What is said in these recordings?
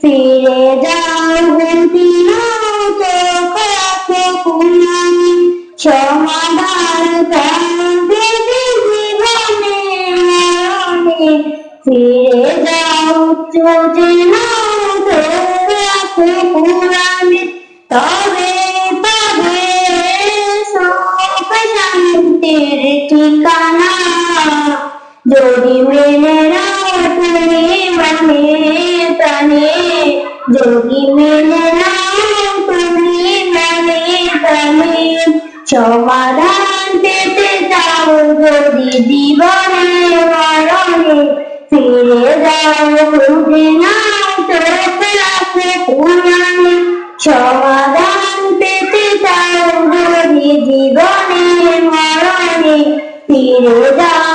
ফিরে যাও নাও চোখ রাখো কুমারী সমাধান যদি মেনে নাও তুমি মনে প্রাণে যদি মেনে নাও তুমি মনে প্রাণে সমাধান পেতে চাও যদি জীবনে মরণে ফিরে যাও খুঁজে নাও চোখ রাখো পুরাণে সমাধান পেতে চাও যদি জীবনে মরণে ফিরে যাও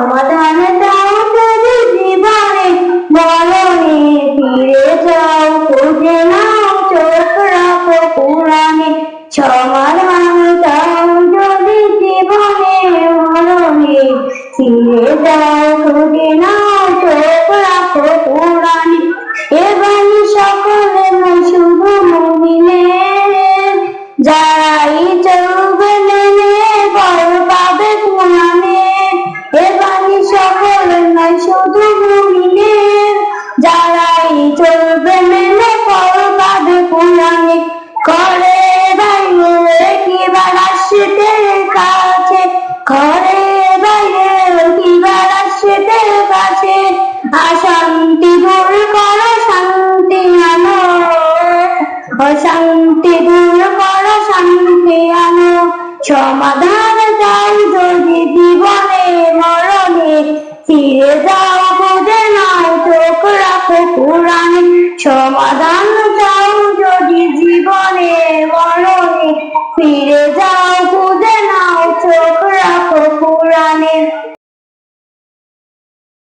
সমাধান দাও যদি জীবনে। মরণে ফিরে যাও, খুঁজে নাও চোখ রাখো পুরাণে। সমাধান দাও যদি জীবনে মরণে ফিরে যাও, খুঁজে নাও অশান্তি দূর কর, শান্তি আনো। সমাধান চাই যদি জীবনে মরণে। ফিরে যাও বোঝে নয় চোখ রাখো পুরাণে। সমাধান